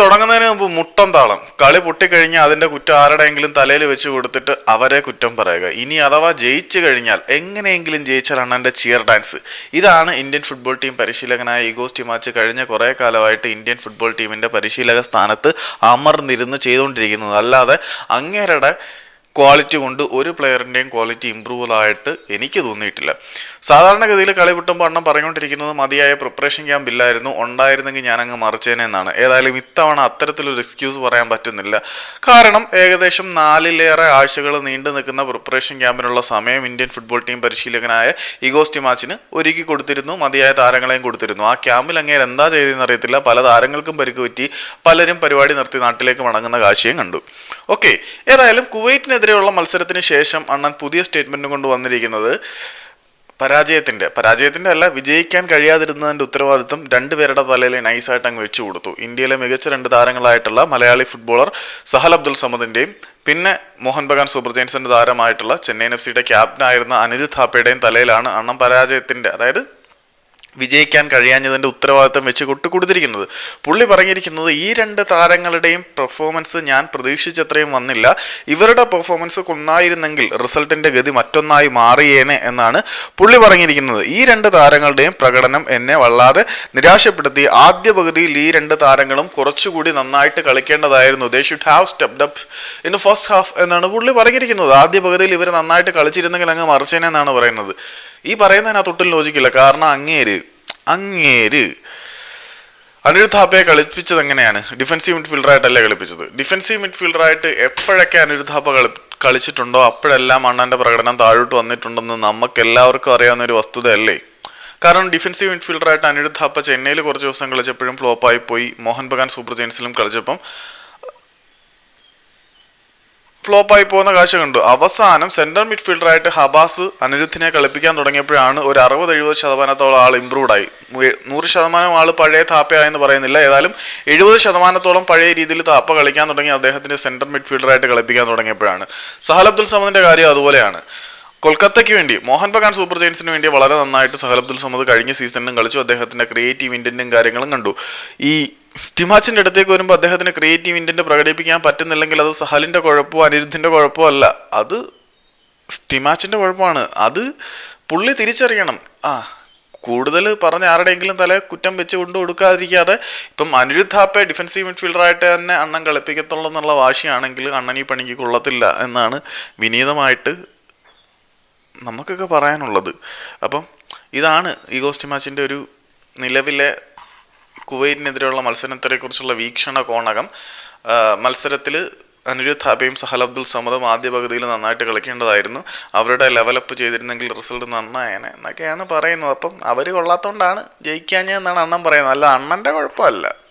തുടങ്ങുന്നതിന് മുമ്പ് മുട്ടം താളം. കളി പൊട്ടിക്കഴിഞ്ഞാൽ അതിന്റെ കുറ്റം ആരുടെയെങ്കിലും തലയിൽ വെച്ച് കൊടുത്തിട്ട് അവരെ കുറ്റം പറയുക. ഇനി അഥവാ ജയിച്ചു കഴിഞ്ഞാൽ എങ്ങനെയെങ്കിലും ജയിച്ചാൽ അണ്ണന്റെ ചിയർ ഡാൻസ് ഇതാണ് ഇന്ത്യൻ ഫുട്ബോൾ ടീം പരിശീലകനായ ഇഗോസ് ടിമാച്ച് കഴിഞ്ഞ കുറേ കാലമായിട്ട് ഇന്ത്യൻ ഫുട്ബോൾ ടീമിന്റെ പരിശീലക സ്ഥാനത്ത് അമർന്നിരുന്ന് ചെയ്തുകൊണ്ടിരിക്കുന്നത്. അല്ലാതെ അങ്ങേരുടെ ക്വാളിറ്റി കൊണ്ട് ഒരു പ്ലെയറിന്റെയും ക്വാളിറ്റി ഇമ്പ്രൂവ് ആയിട്ട് എനിക്ക് തോന്നിയിട്ടില്ല. സാധാരണഗതിയിൽ കളി വിട്ടുമ്പോൾ അണ്ണം പറഞ്ഞുകൊണ്ടിരിക്കുന്നത് മതിയായ പ്രിപ്പറേഷൻ ക്യാമ്പ് ഇല്ലായിരുന്നു ഉണ്ടായിരുന്നെങ്കിൽ ഞാൻ അങ്ങ് മറിച്ചേനെ എന്നാണ്. ഏതായാലും ഇത്തവണ അത്തരത്തിലൊരു എക്സ്ക്യൂസ് പറയാൻ പറ്റുന്നില്ല. കാരണം ഏകദേശം നാലിലേറെ ആഴ്ചകൾ നീണ്ടു നിൽക്കുന്ന പ്രിപ്പറേഷൻ ക്യാമ്പിനുള്ള സമയം ഇന്ത്യൻ ഫുട്ബോൾ ടീം പരിശീലകനായ ഇഗോസ്റ്റി മാച്ചിന് ഒരുക്കി കൊടുത്തിരുന്നു മതിയായ താരങ്ങളെയും കൊടുത്തിരുന്നു. ആ ക്യാമ്പിൽ അങ്ങേര് എന്താ ചെയ്തതെന്ന് അറിയത്തില്ല. പല താരങ്ങൾക്കും പരിക്ക് പറ്റി പലരും പരിപാടി നിർത്തി നാട്ടിലേക്ക് മടങ്ങുന്ന കാഴ്ചയും കണ്ടു. ഓക്കെ ഏതായാലും കുവൈറ്റിനെതിരെയുള്ള മത്സരത്തിന് ശേഷം അണ്ണൻ പുതിയ സ്റ്റേറ്റ്മെന്റ് കൊണ്ട് വന്നിരിക്കുന്നത് പരാജയത്തിന്റെ പരാജയത്തിന്റെ അല്ല വിജയിക്കാൻ കഴിയാതിരുന്നതിന്റെ ഉത്തരവാദിത്വം രണ്ടുപേരുടെ തലയിൽ നൈസായിട്ട് അങ്ങ് വെച്ചു കൊടുത്തു. ഇന്ത്യയിലെ മികച്ച രണ്ട് താരങ്ങളായിട്ടുള്ള മലയാളി ഫുട്ബോളർ സഹൽ അബ്ദുൽ സമദിന്റെയും പിന്നെ മോഹൻ ബഗാൻ സൂപ്പർ ജെയിൻസിന്റെ താരമായിട്ടുള്ള ചെന്നൈയിൻ എഫ് സിയുടെ ക്യാപ്റ്റനായിരുന്ന അനിരുദ്ധ് ഥാപ്പയുടെയും തലയിലാണ് അണ്ണം പരാജയത്തിന്റെ അതായത് വിജയിക്കാൻ കഴിയാഞ്ഞതിന്റെ ഉത്തരവാദിത്തം വെച്ച് കൊട്ട് കൊടുത്തിരിക്കുന്നത്. പുള്ളി പറഞ്ഞിരിക്കുന്നത് ഈ രണ്ട് താരങ്ങളുടെയും പെർഫോമൻസ് ഞാൻ പ്രതീക്ഷിച്ചത്രയും വന്നില്ല. ഇവരുടെ പെർഫോമൻസ് കൊന്നായിരുന്നെങ്കിൽ റിസൾട്ടിന്റെ ഗതി മറ്റൊന്നായി മാറിയേനെ എന്നാണ് പുള്ളി പറഞ്ഞിരിക്കുന്നത്. ഈ രണ്ട് താരങ്ങളുടെയും പ്രകടനം എന്നെ വല്ലാതെ നിരാശപ്പെടുത്തി. ആദ്യ പകുതിയിൽ ഈ രണ്ട് താരങ്ങളും കുറച്ചുകൂടി നന്നായിട്ട് കളിക്കേണ്ടതായിരുന്നു. They should have stepped up in first half എന്നാണ് പുള്ളി പറഞ്ഞിരിക്കുന്നത്. ആദ്യ പകുതിയിൽ ഇവർ നന്നായിട്ട് കളിച്ചിരുന്നെങ്കിൽ അങ്ങ് മറിച്ചേനെ എന്നാണ് പറയുന്നത്. ഈ പറയുന്നതിനകത്ത് ഒട്ടും ലോജിക്കില്ല. കാരണം അങ്ങേര് അങ്ങേര്. അനിരുദ്ധ് ഥാപ്പയെ കളിപ്പിച്ചത് എങ്ങനെയാണ്? ഡിഫൻസീവ് മിഡ്ഫീൽഡറായിട്ടല്ലേ കളിപ്പിച്ചത്? ഡിഫൻസീവ് മിഡ്ഫീൽഡറായിട്ട് എപ്പോഴൊക്കെ അനിരുദ്ധ് ഥാപ്പ കളി കളിച്ചിട്ടുണ്ടോ? അപ്പോഴെല്ലാം അണ്ണാന്റെ പ്രകടനം താഴോട്ട് വന്നിട്ടുണ്ടെന്ന് നമുക്ക് എല്ലാവർക്കും അറിയാവുന്ന ഒരു വസ്തുതയല്ലേ? കാരണം ഡിഫൻസീവ് മിഡ്ഫീൽഡറായിട്ട് അനിരുദ്ധ് ഥാപ്പ ചെന്നൈയിൽ കുറച്ച് ദിവസം കളിച്ചപ്പോഴും ഫ്ലോപ്പായി പോയി. മോഹൻ ബഗാൻ സൂപ്പർ ജെയിൻസിലും കളിച്ചപ്പം ഫ്ലോപ്പായി പോകുന്ന കാഴ്ച കണ്ടു. അവസാനം സെൻട്രൽ മിഡ്ഫീൽഡറായിട്ട് ഹബാസ് അനിരുദ്ധിനെ കളിപ്പിക്കാൻ തുടങ്ങിയപ്പോഴാണ് ഒരു അറുപത് എഴുപത് ശതമാനത്തോളം ആൾ ഇമ്പ്രൂവ്ഡ് ആയി. നൂറ് ശതമാനം ആൾ പഴയ താപ്പയായെന്ന് പറയുന്നില്ല. ഏതായാലും എഴുപത് ശതമാനത്തോളം പഴയ രീതിയിൽ താപ്പ കളിക്കാൻ തുടങ്ങി അദ്ദേഹത്തിന്റെ സെൻട്രൽ മിഡ്ഫീൽഡറായിട്ട് കളിപ്പിക്കാൻ തുടങ്ങിയപ്പോഴാണ്. സഹൽ അബ്ദുൽ സമദിന്റെ കാര്യം അതുപോലെയാണ്. കൊൽക്കത്തയ്ക്ക് വേണ്ടി മോഹൻ ബഗാൻ സൂപ്പർ ജയൻസിന് വേണ്ടി വളരെ നന്നായിട്ട് സഹൽ അബ്ദുൽ സമദ് കഴിഞ്ഞ സീസണിലും കളിച്ചു. അദ്ദേഹത്തിന്റെ ക്രിയേറ്റീവ് ഇന്റന്റും കാര്യങ്ങളും കണ്ടു. ഈ സ്റ്റിമാച്ചിന്റെ അടുത്തേക്ക് വരുമ്പോൾ അദ്ദേഹത്തിന് ക്രിയേറ്റീവ് ഇന്റന്റ് പ്രകടിപ്പിക്കാൻ പറ്റുന്നില്ലെങ്കിൽ അത് സഹലിന്റെ കുഴപ്പമോ അനിരുദ്ധിന്റെ കുഴപ്പമോ അല്ല. അത് സ്റ്റിമാച്ചിന്റെ കുഴപ്പമാണ്. അത് പുള്ളി തിരിച്ചറിയണം. ആ കൂടുതൽ പറഞ്ഞ ആരുടെയെങ്കിലും തല കുറ്റം വെച്ച് കൊണ്ട് കൊടുക്കാതിരിക്കാതെ ഇപ്പം അനിരുദ്ധ് ഡിഫൻസീവ് മിഡ്ഫീൽഡറായിട്ട് തന്നെ അണ്ണൻ കളിപ്പിക്കത്തുള്ളൂ എന്നുള്ള വാശിയാണെങ്കിൽ അണ്ണൻ ഈ പണിക്ക് കൊള്ളത്തില്ല എന്നാണ് വിനീതമായിട്ട് നമുക്കൊക്കെ പറയാനുള്ളത്. അപ്പം ഇതാണ് ഈ ഈഗോസ്റ്റ് മാച്ചിന്റെ ഒരു നിലവിലെ കുവൈറ്റിനെതിരെയുള്ള മത്സരത്തെക്കുറിച്ചുള്ള വീക്ഷണ കോണകം. മത്സരത്തിൽ അനിരുദ്ധ് ഹാബിയും സഹൽ അബ്ദുൽ സമദും ആദ്യ പകുതിയിൽ നന്നായിട്ട് കളിക്കേണ്ടതായിരുന്നു. അവരുടെ ലെവലപ്പ് ചെയ്തിരുന്നെങ്കിൽ റിസൾട്ട് നന്നായേനെ എന്നൊക്കെയാണ് പറയുന്നത്. അപ്പം അവർ കൊള്ളാത്തതുകൊണ്ടാണ് ജയിക്കാഞ്ഞെന്നാണ് അണ്ണൻ പറയുന്നത്. അല്ല അണ്ണന്റെ കുഴപ്പമല്ല.